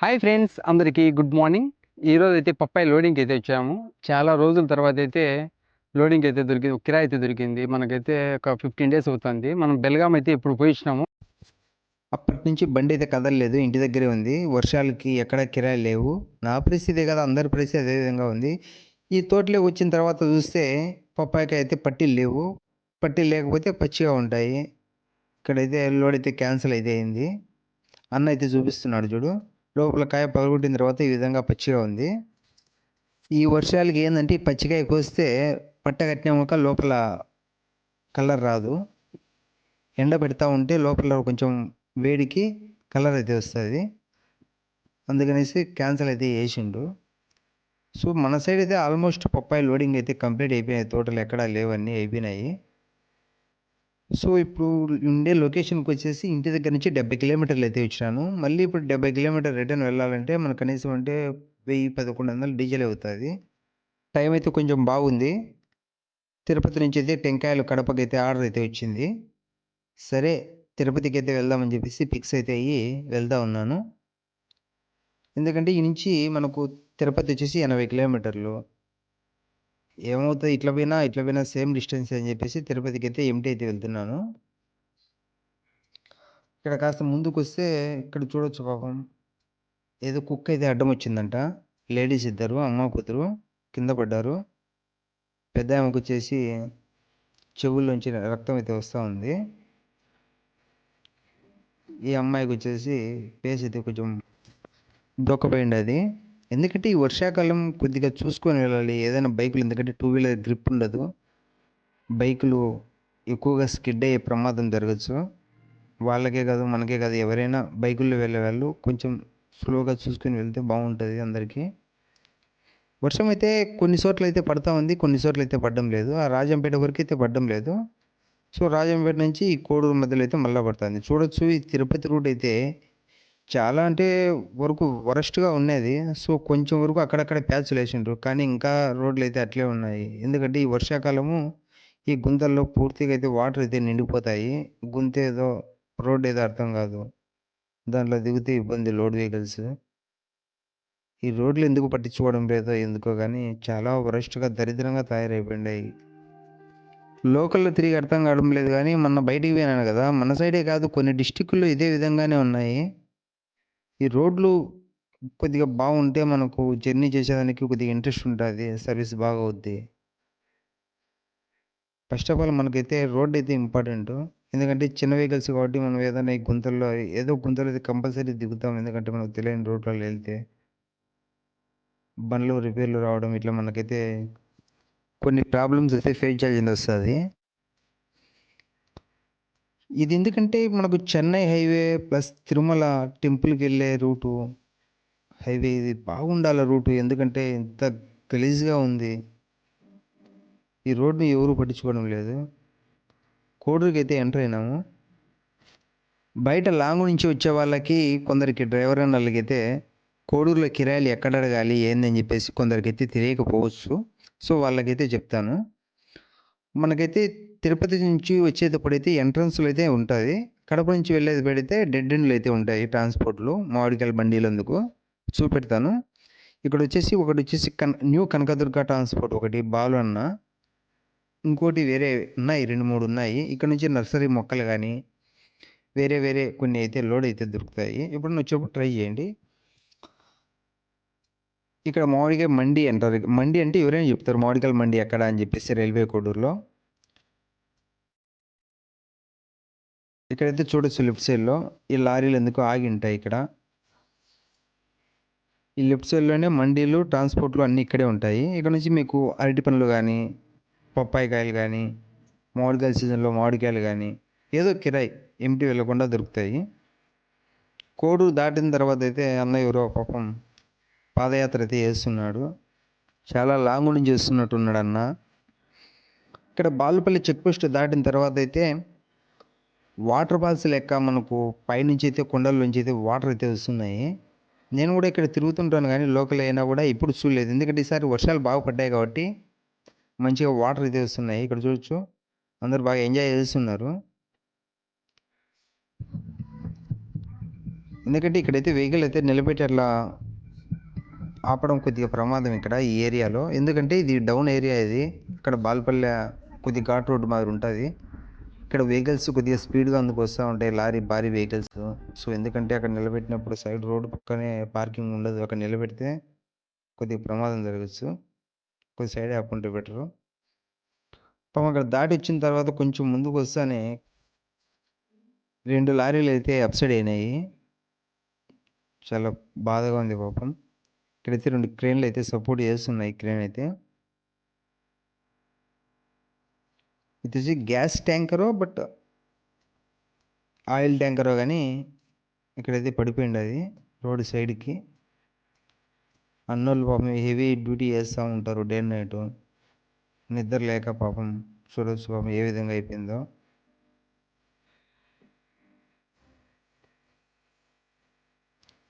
Hi friends అందరికీ good morning ఈరోజు అయితే పప్పాయి లోడింగ్కి అయితే వచ్చాము. చాలా రోజుల తర్వాత అయితే లోడింగ్ అయితే దొరికింది కిరాయి అయితే దొరికింది. మనకైతే ఒక ఫిఫ్టీన్ డేస్ అవుతుంది. మనం బెల్గాం అయితే ఇప్పుడు పోయించినాము అప్పటి నుంచి బండి అయితే కదలలేదు ఇంటి దగ్గరే ఉంది. వర్షాలకి ఎక్కడ కిరాయి లేవు. నా పరిస్థితి కదా అందరి పరిస్థితి అదే విధంగా ఉంది. ఈ తోటలోకి వచ్చిన తర్వాత చూస్తే పప్పాయికి అయితే పట్టీలు లేవు. పట్టీలు లేకపోతే పచ్చిగా ఉంటాయి. ఇక్కడైతే లోడ్ అయితే క్యాన్సిల్ అయితే అయింది. అన్న అయితే చూపిస్తున్నాడు చూడు. లోపల కాయ పగలగొట్టిన తర్వాత ఈ విధంగా పచ్చిగా ఉంది. ఈ వర్షాలకి ఏంటంటే ఈ పచ్చికాయ కోస్తే పట్ట కట్టినాక లోపల కలర్ రాదు. ఎండ పెడతా ఉంటే లోపల కొంచెం వేడికి కలర్ అయితే వస్తుంది. అందుకనేసి క్యాన్సిల్ అయితే చేసిండు. సో మన సైడ్ అయితే ఆల్మోస్ట్ పప్పాయి లోడింగ్ అయితే కంప్లీట్ అయిపోయినాయి. తోటలు ఎక్కడా లేవన్నీ అయిపోయినాయి. సో ఇప్పుడు ఉండే లొకేషన్కి వచ్చేసి ఇంటి దగ్గర నుంచి డెబ్బై కిలోమీటర్లు అయితే వచ్చినాను. మళ్ళీ ఇప్పుడు డెబ్బై కిలోమీటర్ రిటర్న్ వెళ్ళాలంటే మనకు కనీసం అంటే వెయ్యి పదకొండు వందలు డీజిల్ అవుతుంది. టైం అయితే కొంచెం బాగుంది. తిరుపతి నుంచి అయితే టెంకాయలు కడపకి అయితే ఆర్డర్ అయితే వచ్చింది. సరే తిరుపతికి అయితే వెళ్దామని చెప్పేసి ఫిక్స్ అయితే అయ్యి వెళ్తా ఉన్నాను. ఎందుకంటే ఈ నుంచి మనకు తిరుపతి వచ్చేసి ఎనభై కిలోమీటర్లు. ఏమవుతుంది? ఇట్లా పోయినా ఇట్లా పోయినా సేమ్ డిస్టెన్స్ అని చెప్పేసి తిరుపతికి అయితే ఎంటీ అయితే వెళ్తున్నాను. ఇక్కడ కాస్త ముందుకు వస్తే ఇక్కడ చూడొచ్చు పాపం. ఏదో కుక్క అయితే అడ్డం వచ్చిందంట. లేడీస్ ఇద్దరు అమ్మ కూతురు కింద పడ్డారు. పెద్ద ఆమెకు వచ్చేసి చెవుల్లోంచి రక్తం అయితే వస్తూ ఉంది. ఈ అమ్మాయికి వచ్చేసి పేస్ అయితే కొంచెం దొక్కపోయింది అది. ఎందుకంటే ఈ వర్షాకాలం కొద్దిగా చూసుకొని వెళ్ళాలి. ఏదైనా బైకులు ఎందుకంటే టూ వీలర్ గ్రిప్ ఉండదు. బైకులు ఎక్కువగా స్కిడ్ అయ్యే ప్రమాదం జరగచ్చు. వాళ్ళకే కాదు మనకే కాదు ఎవరైనా బైకుల్లో వెళ్ళే వాళ్ళు కొంచెం స్లోగా చూసుకొని వెళ్తే బాగుంటుంది అందరికీ. వర్షం అయితే కొన్ని చోట్ల అయితే పడతా ఉంది కొన్ని చోట్ల అయితే పడడం లేదు. ఆ రాజంపేట వరకు అయితే పడడం లేదు. సో రాజంపేట నుంచి ఈ కోడూరు మధ్యలో అయితే మళ్ళీ పడుతుంది చూడొచ్చు ఈ తిరుపతి రూట్ అయితే చాలా అంటే వరకు వరస్ట్గా ఉన్నది. సో కొంచెం వరకు అక్కడక్కడ ప్యాచ్లు వేసిండ్రు. కానీ ఇంకా రోడ్లు అయితే అట్లే ఉన్నాయి. ఎందుకంటే ఈ వర్షాకాలము ఈ గుంతల్లో పూర్తిగా అయితే వాటర్ అయితే నిండిపోతాయి. గుంత ఏదో రోడ్ ఏదో అర్థం కాదు. దాంట్లో దిగితే ఇబ్బంది లోడ్ వెహికల్స్. ఈ రోడ్లు ఎందుకు పట్టించుకోవడం లేదో ఎందుకో కానీ చాలా వరస్ట్గా దరిద్రంగా తయారైపోయినాయి. లోకల్లో తిరిగి అర్థం కావడం లేదు కానీ మొన్న బయటికి పోయినాను కదా. మన సైడే కాదు కొన్ని డిస్టిక్ల్లో ఇదే విధంగానే ఉన్నాయి. ఈ రోడ్లు కొద్దిగా బాగుంటే మనకు జర్నీ చేసేదానికి కొద్దిగా ఇంట్రెస్ట్ ఉంటుంది సర్వీస్ బాగా అవుద్ది. ఫస్ట్ ఆఫ్ ఆల్ మనకైతే రోడ్ అయితే ఇంపార్టెంట్. ఎందుకంటే చిన్న వెహికల్స్ కాబట్టి మనం ఏదైనా ఈ గుంతల్లో ఏదో గుంతలో అయితే కంపల్సరీ దిగుతాం. ఎందుకంటే మనకు తెలియని రోడ్లలో వెళ్తే బండ్లు రిపేర్లు రావడం ఇట్లా మనకైతే కొన్ని ప్రాబ్లమ్స్ అయితే ఫేస్ చేయాల్సి వస్తుంది. ఇది ఎందుకంటే మనకు చెన్నై హైవే ప్లస్ తిరుమల టెంపుల్కి వెళ్ళే రూటు హైవే ఇది బాగుండాలి రూటు. ఎందుకంటే ఇంత గలీజ్గా ఉంది. ఈ రోడ్ని ఎవరు పట్టించుకోవడం లేదు. కోడూరుకి అయితే ఎంటర్ అయినాము. బయట లాంగ్ నుంచి వచ్చే వాళ్ళకి కొందరికి డ్రైవర్ అన్న వాళ్ళకైతే కోడూరులో కిరాయిలు ఎక్కడ అడగాలి ఏందని చెప్పేసి కొందరికైతే తెలియకపోవచ్చు. సో వాళ్ళకైతే చెప్తాను. మనకైతే తిరుపతి నుంచి వచ్చేటప్పుడు అయితే ఎంట్రన్స్లో అయితే ఉంటుంది. కడప నుంచి వెళ్ళేది పెడితే డెడ్ ఎండ్లు అయితే ఉంటాయి ట్రాన్స్పోర్ట్లు మామిడికాయల బండిలు అందుకు చూపెడతాను. ఇక్కడ వచ్చేసి ఒకటి వచ్చేసి కన్ న్యూ కనకదుర్గ ట్రాన్స్పోర్ట్ ఒకటి బాలు అన్న ఇంకోటి వేరే ఉన్నాయి రెండు మూడు ఉన్నాయి. ఇక్కడ నుంచి నర్సరీ మొక్కలు కానీ వేరే వేరే కొన్ని అయితే లోడ్ అయితే దొరుకుతాయి. ఇప్పుడు వచ్చేప్పుడు ట్రై చేయండి. ఇక్కడ మామిడికాయ మండి అంటారు. మండి అంటే ఎవరైనా చెప్తారు మామిడికాయల మండి ఎక్కడ అని చెప్పేసి రైల్వే కోడూరులో. ఇక్కడైతే చూడొచ్చు లెఫ్ట్ సైడ్లో ఈ లారీలు ఎందుకు ఆగి ఉంటాయి ఇక్కడ. ఈ లెఫ్ట్ సైడ్లోనే మండీలు ట్రాన్స్పోర్ట్లు అన్నీ ఇక్కడే ఉంటాయి. ఇక్కడ నుంచి మీకు అరటి పనులు కానీ పప్పాయికాయలు కానీ మామిడికాయల సీజన్లో మామిడికాయలు కానీ ఏదో కిరాయి ఎంటీ వెళ్ళకుండా దొరుకుతాయి. కోడూరు దాటిన తర్వాత అయితే అన్న ఎవరో పాపం పాదయాత్ర అయితే చేస్తున్నాడు. చాలా లాంగ్ నుంచి చేస్తున్నట్టున్నాడు అన్న. ఇక్కడ బాలుపల్లి చెక్ పోస్ట్ దాటిన తర్వాత అయితే వాటర్ ఫాల్స్ లెక్క మనకు పైనుంచి అయితే కొండల నుంచి అయితే వాటర్ అయితే వస్తున్నాయి. నేను కూడా ఇక్కడ తిరుగుతుంటాను కానీ లోకల్ అయినా కూడా ఇప్పుడు చూడలేదు. ఎందుకంటే ఈసారి వర్షాలు బాగా పడ్డాయి కాబట్టి మంచిగా వాటర్ అయితే వస్తున్నాయి. ఇక్కడ చూడొచ్చు. అందరు బాగా ఎంజాయ్ చేస్తున్నారు. ఎందుకంటే ఇక్కడైతే వెహికల్ అయితే నిలబెట్టి అట్లా ఆపడం కొద్దిగా ప్రమాదం ఇక్కడ ఈ ఏరియాలో. ఎందుకంటే ఇది డౌన్ ఏరియా ఇది. ఇక్కడ బాల్పల్లె కొద్దిగా ఘాట్ రోడ్డు మాదిరి ఉంటుంది. ఇక్కడ వెహికల్స్ కొద్దిగా స్పీడ్గా అందుకు వస్తూ ఉంటాయి. లారీ భారీ వెహికల్స్. సో ఎందుకంటే అక్కడ నిలబెట్టినప్పుడు సైడ్ రోడ్డు పక్కనే పార్కింగ్ ఉండదు. అక్కడ నిలబెడితే కొద్దిగా ప్రమాదం జరగచ్చు. కొద్ది సైడ్ ఆపుకుంటే బెటరు. పాపం అక్కడ దాటి వచ్చిన తర్వాత కొంచెం ముందుకు వస్తానే రెండు లారీలు అయితే అప్సైడ్ అయినాయి. చాలా బాధగా ఉంది పాపం. ఇక్కడైతే రెండు క్రేన్లు అయితే సపోర్ట్ చేస్తున్నాయి. క్రేన్ అయితే ఇది వచ్చి గ్యాస్ ట్యాంకరో బట్ ఆయిల్ ట్యాంకరో కానీ ఇక్కడైతే పడిపోయింది అది రోడ్ సైడ్కి. అన్నోళ్ళు పాపం హెవీ డ్యూటీ చేస్తూ ఉంటారు డే అండ్ నైట్ నిద్ర లేక పాపం చూడొచ్చు పాపం ఏ విధంగా అయిపోయిందో.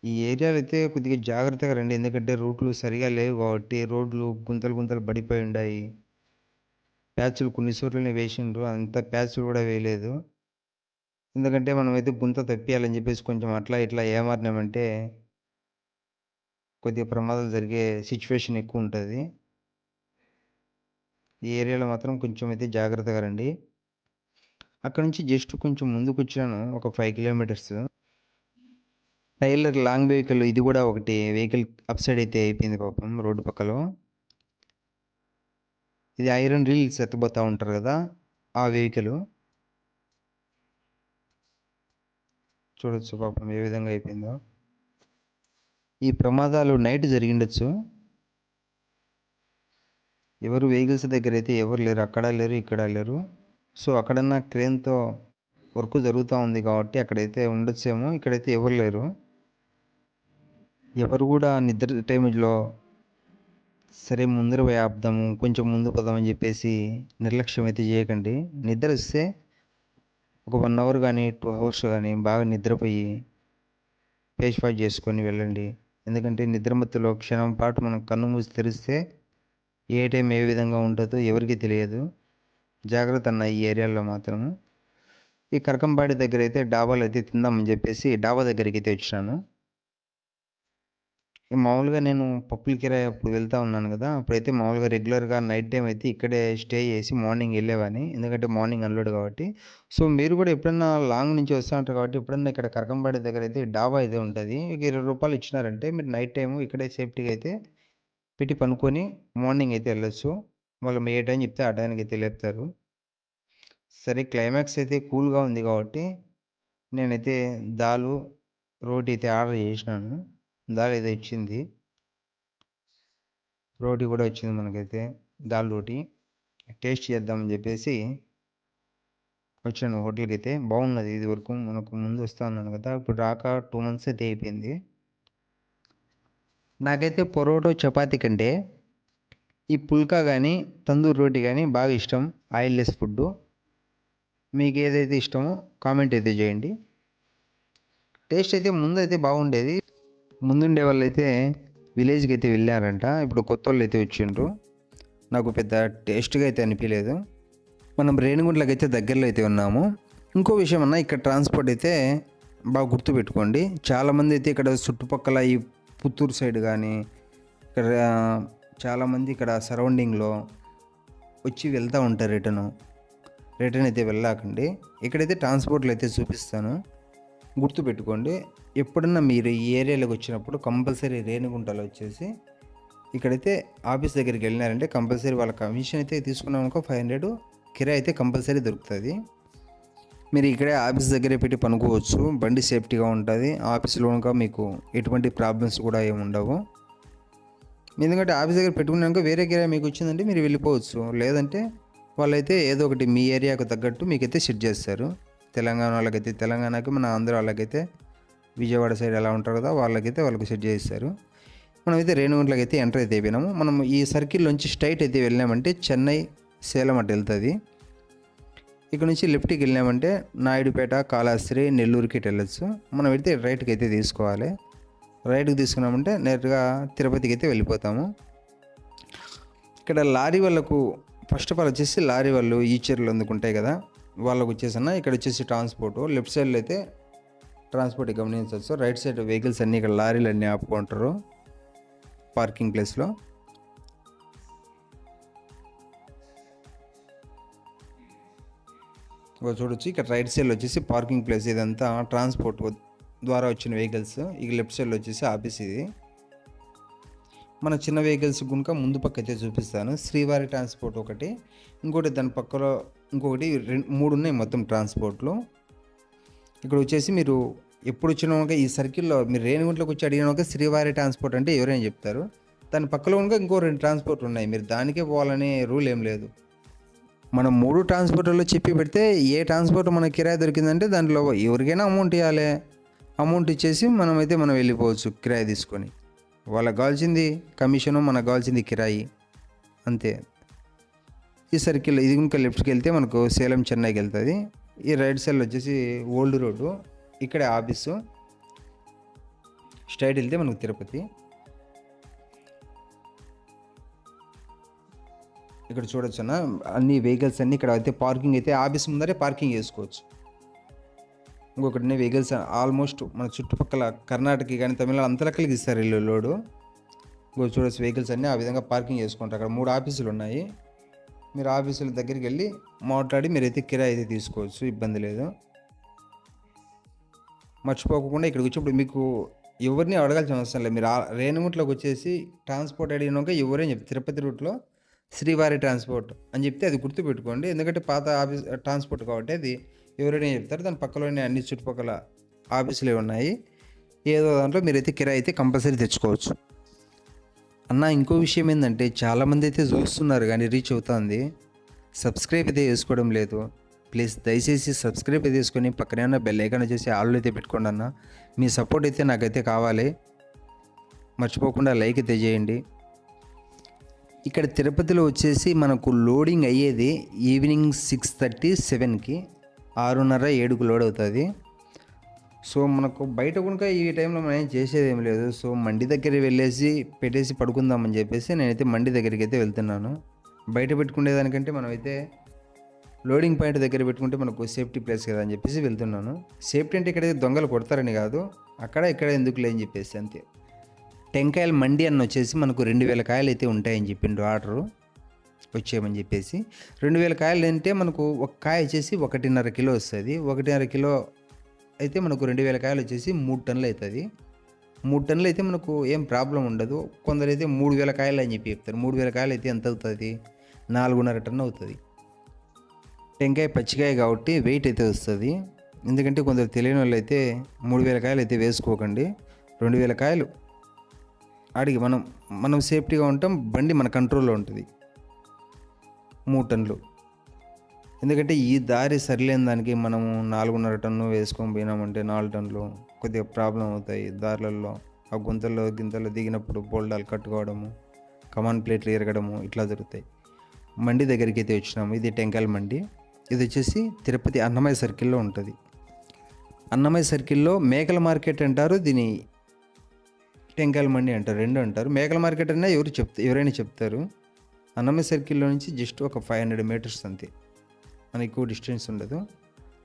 ఈ ఏరియాలో అయితే కొద్దిగా జాగ్రత్తగా రండి ఎందుకంటే రూట్లు సరిగా లేవు కాబట్టి రోడ్లు గుంతలు గుంతలు పడిపోయి ఉన్నాయి ప్యాచ్లు కొన్ని చోట్లనే వేసిండ్రు. అంత ప్యాచ్లు కూడా వేయలేదు. ఎందుకంటే మనం అయితే గుంత తప్పియాలని చెప్పేసి కొంచెం అట్లా ఇట్లా ఏమారినామంటే కొద్దిగా ప్రమాదాలు జరిగే సిచ్యువేషన్ ఎక్కువ ఉంటుంది. ఈ ఏరియాలో మాత్రం కొంచెం అయితే జాగ్రత్తగా రండి. అక్కడ నుంచి జస్ట్ కొంచెం ముందుకు వచ్చాను ఒక five kilometres. Trailer long vehicle ఇది కూడా ఒకటి. వెహికల్ అప్ సైడ్ అయితే అయిపోయింది పాపం రోడ్డు పక్కలో. ఇది ఐరన్ రీల్స్ ఎత్తబోతూ ఉంటారు కదా ఆ వెహికల్. చూడొచ్చు పాపం ఏ విధంగా అయిపోయిందో. ఈ ప్రమాదాలు నైట్ జరిగిండొచ్చు. ఎవరు వెహికల్స్ దగ్గర అయితే ఎవరు లేరు అక్కడ లేరు ఇక్కడ లేరు. సో అక్కడన్నా క్రేన్తో వర్క్ జరుగుతూ ఉంది కాబట్టి అక్కడైతే ఉండొచ్చేమో ఇక్కడైతే ఎవరు లేరు. ఎవరు కూడా నిద్ర టైంలో సరే ముందర పోయి ఆపుదాము కొంచెం ముందు పోదామని చెప్పేసి నిర్లక్ష్యం అయితే చేయకండి. నిద్ర వస్తే ఒక వన్ అవర్ కానీ టూ అవర్స్ కానీ బాగా నిద్రపోయి ఫేస్ వాష్ చేసుకొని వెళ్ళండి. ఎందుకంటే నిద్రమత్తులో క్షణం పాటు మనం కన్ను మూసి తెరిస్తే ఏ టైం ఏ విధంగా ఉంటుందో ఎవరికి తెలియదు. జాగ్రత్త అన్న ఈ ఏరియాలో మాత్రం. ఈ కరకంపాడి దగ్గర అయితే డాబాలు అయితే తిందామని చెప్పేసి డాబా దగ్గరికి అయితే వచ్చినాను. మామూలుగా నేను పప్పుల కిరాయి అప్పుడు వెళ్తా ఉన్నాను కదా అప్పుడైతే మామూలుగా రెగ్యులర్గా నైట్ టైం అయితే ఇక్కడే స్టే చేసి మార్నింగ్ వెళ్ళేవాని ఎందుకంటే మార్నింగ్ అన్లోడ్ కాబట్టి. సో మీరు కూడా ఎప్పుడన్నా లాంగ్ నుంచి వస్తా ఉంటారు కాబట్టి ఎప్పుడన్నా ఇక్కడ కరకంపాడి దగ్గర అయితే డాబా అయితే ఉంటుంది. ఇరవై రూపాయలు ఇచ్చినారంటే మీరు నైట్ టైం ఇక్కడే సేఫ్టీగా అయితే పెట్టి పనుకొని మార్నింగ్ అయితే వెళ్ళొచ్చు. వాళ్ళు ఏ టైం చెప్తే ఆ టైంకి అయితే లేపుతారు. సరే క్లైమాక్స్ అయితే కూల్గా ఉంది కాబట్టి నేనైతే దాలు రోటీ అయితే ఆర్డర్ చేసినాను. దాల్ అయితే ఇచ్చింది. రోటీ కూడా వచ్చింది మనకైతే. దాల్ రోటీ. టేస్ట్ చేద్దామని చెప్పేసి వచ్చాను హోటల్కి అయితే. బాగున్నది ఇది వరకు. మనకు ముందు వస్తా ఉన్నాను కదా. ఇప్పుడు రాక టూ మంత్స్ అయితే అయిపోయింది. నాకైతే పొరోటో చపాతి కంటే ఈ పుల్కా కానీ తందూరి రోటీ కానీ బాగా ఇష్టం. ఆయిల్లెస్ ఫుడ్ మీకు ఏదైతే ఇష్టమో కామెంట్ అయితే చేయండి. టేస్ట్ అయితే ముందు అయితే బాగుండేది. ముందుండే వాళ్ళు అయితే విలేజ్కి అయితే వెళ్ళారంట. ఇప్పుడు కొత్త వాళ్ళు అయితే వచ్చిండ్రు. నాకు పెద్ద టేస్ట్గా అయితే అనిపించలేదు మనం రేణిగుంట్లకి అయితే దగ్గరలో అయితే ఉన్నాము. ఇంకో విషయం అన్న ఇక్కడ ట్రాన్స్పోర్ట్ అయితే బాగా గుర్తుపెట్టుకోండి. చాలామంది అయితే ఇక్కడ చుట్టుపక్కల ఈ పుత్తూరు సైడ్ కానీ ఇక్కడ చాలామంది ఇక్కడ సరౌండింగ్లో వచ్చి వెళ్తూ ఉంటారు రిటర్న్ రిటర్న్ అయితే వెళ్ళాకండి. ఇక్కడైతే ట్రాన్స్పోర్ట్లు అయితే చూపిస్తాను. గుర్తుపెట్టుకోండి ఎప్పుడన్నా మీరు ఈ ఏరియాలోకి వచ్చినప్పుడు కంపల్సరీ రేణిగుంటలో వచ్చేసి ఇక్కడైతే ఆఫీస్ దగ్గరికి వెళ్ళినారంటే కంపల్సరీ వాళ్ళ కమిషన్ అయితే తీసుకున్నాం అనుకో ఫైవ్ హండ్రెడ్ కిరాయి అయితే కంపల్సరీ దొరుకుతుంది. మీరు ఇక్కడే ఆఫీస్ దగ్గరే పెట్టి పనుకోవచ్చు బండి సేఫ్టీగా ఉంటుంది ఆఫీస్లో కనుక మీకు ఎటువంటి ప్రాబ్లమ్స్ కూడా ఏమి ఉండవు. ఎందుకంటే ఆఫీస్ దగ్గర పెట్టుకున్నాక వేరే కిరాయి మీకు వచ్చిందంటే మీరు వెళ్ళిపోవచ్చు లేదంటే వాళ్ళైతే ఏదో ఒకటి మీ ఏరియాకు తగ్గట్టు మీకైతే సెట్ చేస్తారు. తెలంగాణ వాళ్ళకైతే తెలంగాణకి మన ఆంధ్ర వాళ్ళకైతే విజయవాడ సైడ్ ఎలా ఉంటారు కదా వాళ్ళకైతే వాళ్ళకి సెట్ చేస్తారు మనమైతే రేణుగుంట్లకి అయితే ఎంటర్ అయితే అయిపోయినాము. మనం ఈ సర్కిల్ నుంచి స్ట్రైట్ అయితే వెళ్ళామంటే చెన్నై సేలం అటు వెళ్తుంది. ఇక్కడ నుంచి లెఫ్ట్కి వెళ్ళామంటే నాయుడుపేట కాళహస్త్రి నెల్లూరుకి ఇటు వెళ్ళొచ్చు. మనం అయితే రైట్కి అయితే తీసుకోవాలి. రైట్కి తీసుకున్నామంటే నేరుగా తిరుపతికి అయితే వెళ్ళిపోతాము. ఇక్కడ లారీ వాళ్ళకు ఫస్ట్ ఆఫ్ ఆల్ వచ్చేసి లారీ వాళ్ళు ఈచర్లు అందుకుంటాయి కదా. వాళ్ళకు వచ్చేసిన ఇక్కడ వచ్చేసి ట్రాన్స్పోర్ట్ లెఫ్ట్ సైడ్లో అయితే ట్రాన్స్పోర్ట్ గమనించవచ్చు. రైట్ సైడ్ వెహికల్స్ అన్నీ ఇక్కడ లారీలు అన్నీ ఆపుకుంటారు పార్కింగ్ ప్లేస్లో చూడొచ్చు ఇక్కడ రైట్ సైడ్లో వచ్చేసి పార్కింగ్ ప్లేస్ ఇదంతా ట్రాన్స్పోర్ట్ ద్వారా వచ్చిన వెహికల్స్ ఇక లెఫ్ట్ సైడ్లో వచ్చేసి ఆఫీస్ ఇది. మన చిన్న వెహికల్స్ కనుక ముందు పక్క అయితే చూపిస్తాను. శ్రీవారి ట్రాన్స్పోర్ట్ ఒకటి. ఇంకోటి దాని పక్కలో ఇంకొకటి రెండు మూడు ఉన్నాయి మొత్తం ట్రాన్స్పోర్ట్లు. ఇక్కడ వచ్చేసి మీరు ఎప్పుడు వచ్చినాక ఈ సర్కిల్లో మీరు రేణిగుంట్లోకి వచ్చి అడిగినాక శ్రీవారి ట్రాన్స్పోర్ట్ అంటే ఎవరైనా చెప్తారు. దాని పక్కలో కనుక ఇంకో రెండు ట్రాన్స్పోర్ట్ ఉన్నాయి. మీరు దానికే పోవాలనే రూల్ ఏం లేదు. మనం మూడు ట్రాన్స్పోర్టర్లో చెప్పి పెడితే ఏ ట్రాన్స్పోర్ట్ మనకి కిరాయి దొరికిందంటే దాంట్లో ఎవరికైనా అమౌంట్ ఇవ్వాలి అమౌంట్ ఇచ్చేసి మనమైతే మనం వెళ్ళిపోవచ్చు కిరాయి తీసుకొని. వాళ్ళకి కావాల్సింది కమిషను మనకు కావాల్సింది కిరాయి. అంతే. ఈ సర్కిల్ ఇది ఇంకా లెఫ్ట్కి వెళ్తే మనకు సేలం చెన్నైకి వెళ్తుంది. ఈ రైట్ సైడ్ వచ్చేసి ఓల్డ్ రోడ్డు ఇక్కడే ఆఫీసు. స్ట్రైట్ వెళ్తే మనకు తిరుపతి. ఇక్కడ చూడొచ్చు అన్న అన్ని వెహికల్స్ అన్నీ ఇక్కడ అయితే పార్కింగ్ అయితే ఆఫీస్ ముందరే పార్కింగ్ చేసుకోవచ్చు. ఇంకొకటి వెహికల్స్ ఆల్మోస్ట్ మన చుట్టుపక్కల కర్ణాటక కానీ తమిళనాడు అంతలక్కలకి ఇస్తారు ఇల్లు లోడు. ఇంకో చూడొచ్చు వెహికల్స్ అన్నీ ఆ విధంగా పార్కింగ్ చేసుకుంటారు. అక్కడ మూడు ఆఫీసులు ఉన్నాయి. మీరు ఆఫీసుల దగ్గరికి వెళ్ళి మాట్లాడి మీరైతే కిరాయి అయితే తీసుకోవచ్చు ఇబ్బంది లేదు. మర్చిపోకుండా ఇక్కడికి వచ్చినప్పుడు మీకు ఎవరిని అడగాల్సిన అవసరం లేదు. మీరు ఆ రేణుగుంట్లోకి వచ్చేసి ట్రాన్స్పోర్ట్ అడిగినాక ఎవరైనా చెప్తారు తిరుపతి రూట్లో శ్రీవారి ట్రాన్స్పోర్ట్ అని చెప్తే అది గుర్తుపెట్టుకోండి. ఎందుకంటే పాత ఆఫీస్ ట్రాన్స్పోర్ట్ కాబట్టి అది ఎవరైనా చెప్తారు దాని పక్కలోనే అన్ని చుట్టుపక్కల ఆఫీసులు ఉన్నాయి. ఏదో దాంట్లో మీరైతే కిరాయి అయితే కంపల్సరీ తెచ్చుకోవచ్చు. అన్న ఇంకో విషయం ఏంటంటే చాలామంది అయితే చూస్తున్నారు కానీ రీచ్ అవుతుంది. సబ్స్క్రైబ్ అయితే చేసుకోవడం లేదు. ప్లీజ్ దయచేసి సబ్స్క్రైబ్ అయితే చేసుకొని పక్కనే ఉన్న బెల్ ఐకాన్ చేసి ఆల్ అయితే పెట్టుకోండి అన్న. మీ సపోర్ట్ అయితే నాకైతే కావాలి. మర్చిపోకుండా లైక్ అయితే చేయండి. ఇక్కడ తిరుపతిలో వచ్చేసి మనకు లోడింగ్ అయ్యేది ఈవినింగ్ సిక్స్ థర్టీ సెవెన్కి. ఆరున్నర ఏడుకు లోడ్ అవుతుంది. సో మనకు బయట కనుక ఈ టైంలో మనం ఏం చేసేది ఏం లేదు. సో మండి దగ్గర వెళ్ళేసి పెట్టేసి పడుకుందామని చెప్పేసి నేనైతే మండి దగ్గరికి అయితే వెళ్తున్నాను. బయట పెట్టుకునే దానికంటే మనమైతే లోడింగ్ పాయింట్ దగ్గర పెట్టుకుంటే మనకు సేఫ్టీ ప్లేస్ కదా అని చెప్పేసి వెళ్తున్నాను. సేఫ్టీ అంటే ఇక్కడైతే దొంగలు కొడతారని కాదు. అక్కడ ఇక్కడ ఎందుకు లేని చెప్పేసి అంతే. టెంకాయలు మండి అన్న వచ్చేసి మనకు రెండు వేల కాయలు అయితే ఉంటాయని చెప్పిండు ఆర్డరు. వచ్చేయమని చెప్పేసి రెండు వేల కాయలు అంటే మనకు ఒక కాయ వచ్చేసి ఒకటిన్నర కిలో వస్తుంది. ఒకటిన్నర కిలో అయితే మనకు రెండు వేల కాయలు వచ్చేసి మూడు టన్నులు అవుతుంది. మూడు టన్నులు అయితే మనకు ఏం ప్రాబ్లం ఉండదు. కొందరు అయితే మూడు వేల కాయలు అని చెప్పి చెప్తారు. మూడు వేల కాయలు అయితే ఎంత అవుతుంది? నాలుగున్నర టన్ను అవుతుంది. టెంకాయ పచ్చికాయ కాబట్టి వెయిట్ అయితే వస్తుంది. ఎందుకంటే కొందరు తెలియని వాళ్ళు అయితే మూడు వేల కాయలు అయితే వేసుకోకండి. రెండు వేల కాయలు. అడిగి మనం మనం సేఫ్టీగా ఉంటాం బండి మన కంట్రోల్లో ఉంటుంది. మూడు టన్నులు ఎందుకంటే ఈ దారి సరిలేని దానికి మనము నాలుగున్నర టన్ను వేసుకొని పోయినామంటే నాలుగు టన్నులు కొద్దిగా ప్రాబ్లం అవుతాయి దారులలో. ఆ గుంతల్లో గింతల్లో దిగినప్పుడు బోల్డాలు కట్టుకోవడము కమాన్ ప్లేట్లు ఎరగడము ఇట్లా జరుగుతాయి. మండి దగ్గరికి అయితే వచ్చినాము. ఇది టెంకాయల మండి. ఇది వచ్చేసి తిరుపతి అన్నమయ్య సర్కిల్లో ఉంటుంది. అన్నమయ్య సర్కిల్లో మేకల మార్కెట్ అంటారు దీని టెంకాయల మండి అంటారు. రెండు అంటారు. మేకల మార్కెట్ అన్నా ఎవరు చెప్తారు ఎవరైనా చెప్తారు. అన్నమయ్య సర్కిల్లో నుంచి జస్ట్ ఒక ఫైవ్ హండ్రెడ్ మీటర్స్ అంతే. మనకి ఎక్కువ డిస్టెన్స్ ఉండదు.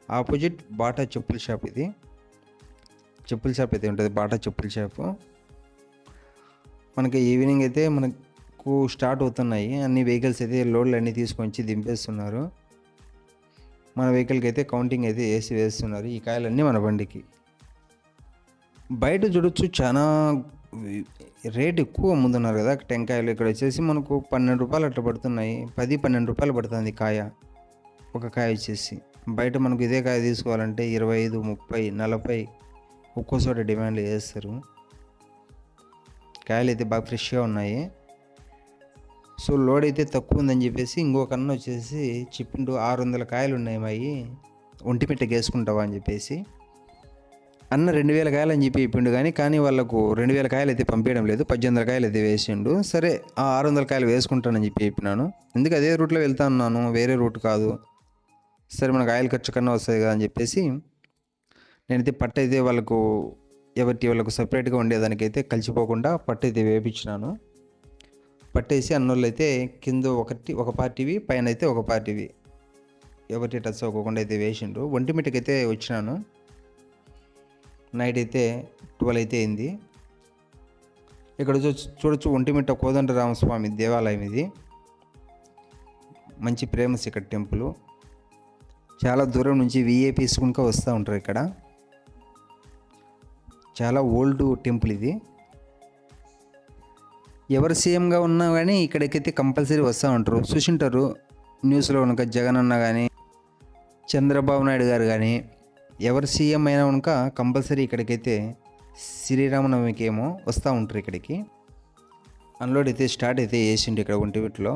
ఆపోజిట్ బాటా చెప్పుల షాప్ ఇది. చెప్పుల షాప్ అయితే ఉంటుంది బాటా చెప్పుల షాప్. మనకి ఈవినింగ్ అయితే మనకు స్టార్ట్ అవుతున్నాయి. అన్ని వెహికల్స్ అయితే లోడ్లు అన్నీ తీసుకొని వచ్చి దింపేస్తున్నారు. మన వెహికల్కి అయితే కౌంటింగ్ అయితే వేసి వేస్తున్నారు. ఈ కాయలన్నీ మన బండికి. బయట చూడొచ్చు చాలా రేట్ ఎక్కువ అమ్ముతున్నారు కదా టెంకాయలు. ఇక్కడ వచ్చేసి మనకు పన్నెండు రూపాయలు అట్లా పడుతున్నాయి. పది పన్నెండు రూపాయలు పడుతుంది కాయ. ఒక కాయ వచ్చేసి. బయట మనకు ఇదే కాయ తీసుకోవాలంటే ఇరవై ఐదు ముప్పై నలభై ఒక్కోసోట డిమాండ్లు డిమాండ్ చేస్తారు. కాయలు అయితే బాగా ఫ్రెష్గా ఉన్నాయి. సో లోడ్ అయితే తక్కువ ఉందని చెప్పేసి ఇంకొక అన్న వచ్చేసి చెప్పిండు ఆరు వందల కాయలు ఉన్నాయి మాయి. ఒంటిమిట్టకి వేసుకుంటావా అని చెప్పేసి. అన్న రెండు వేల కాయలు అని చెప్పి చెప్పిండు కానీ కానీ వాళ్ళకు రెండు వేల కాయలు అయితే పంపించడం లేదు. పద్దెనిమిది వందల కాయలు అయితే వేసిండు. సరే ఆ ఆరు వందల కాయలు వేసుకుంటానని చెప్పి చెప్పినాను. ఎందుకు అదే రూట్లో వెళ్తా ఉన్నాను? వేరే రూట్ కాదు. సరే మనకు ఆయిల్ ఖర్చు కన్నా వస్తుంది కదా అని చెప్పేసి నేనైతే పట్టు అయితే వాళ్ళకు ఎవరికి వాళ్ళకు సపరేట్గా ఉండేదానికైతే కలిసిపోకుండా పట్టు అయితే వేపించినాను. పట్టేసి అన్నోళ్ళు అయితే కింద ఒకటి ఒక పార్టీవి పైన అయితే ఒక పార్టీవి. ఎవరి టచ్ అవ్వకుండా అయితే వేసిండ్రు. ఒంటిమిట్టకి అయితే వచ్చినాను. నైట్ అయితే ట్వెల్వ్ అయితే అయింది. ఇక్కడ చూ- చూడొచ్చు ఒంటిమిట్ట కోదండరామస్వామి దేవాలయం ఇది. మంచి ఫేమస్ ఇక్కడ టెంపుల్. చాలా దూరం నుంచి విఐపీస్ కనుక వస్తూ ఉంటారు ఇక్కడ. చాలా ఓల్డ్ టెంపుల్ ఇది. ఎవరు సీఎంగా ఉన్నా కానీ ఇక్కడికైతే కంపల్సరీ వస్తూ ఉంటారు. చూసింటారు. న్యూస్లో కనుక జగన్ అన్న కానీ చంద్రబాబు నాయుడు గారు కానీ ఎవరు సీఎం అయినా కనుక కంపల్సరీ ఇక్కడికైతే శ్రీరామనవమికేమో వస్తూ ఉంటారు ఇక్కడికి. అన్లోడ్ అయితే స్టార్ట్ అయితే చేసిండు ఇక్కడ ఒంటిమిట్లో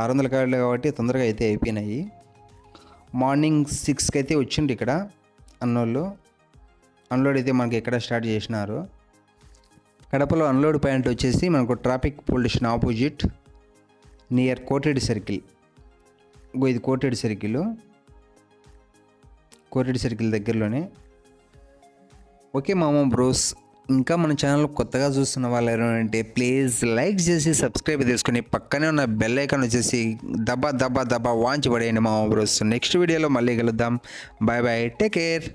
ఆరు వందల కార్డులు కాబట్టి తొందరగా అయితే అయిపోయినాయి. మార్నింగ్ సిక్స్కి అయితే వచ్చిండు ఇక్కడ అన్నోళ్ళు. అన్లోడ్ అయితే మనకి ఇక్కడ స్టార్ట్ చేసినారు. కడపలో అన్లోడ్ పాయింట్ వచ్చేసి మనకు ట్రాఫిక్ పోలీషన్ ఆపోజిట్ నియర్ కోటెడ్ సర్కిల్. ఇది కోటెడ్ సర్కిల్. కోటెడ్ సర్కిల్ దగ్గరలోనే. ఓకే మామ బ్రోస్ ఇంకా మన ఛానల్ కొత్తగా చూస్తున్న వాళ్ళు ఎవరంటే అంటే ప్లీజ్ లైక్ చేసి సబ్స్క్రైబ్ చేసుకుని పక్కనే ఉన్న బెల్ ఐకాన్ వచ్చేసి దబా దబా దబా వాంచి పడేయండి మామ బ్రోస్. నెక్స్ట్ వీడియోలో మళ్ళీ కలుద్దాం. Bye bye take care.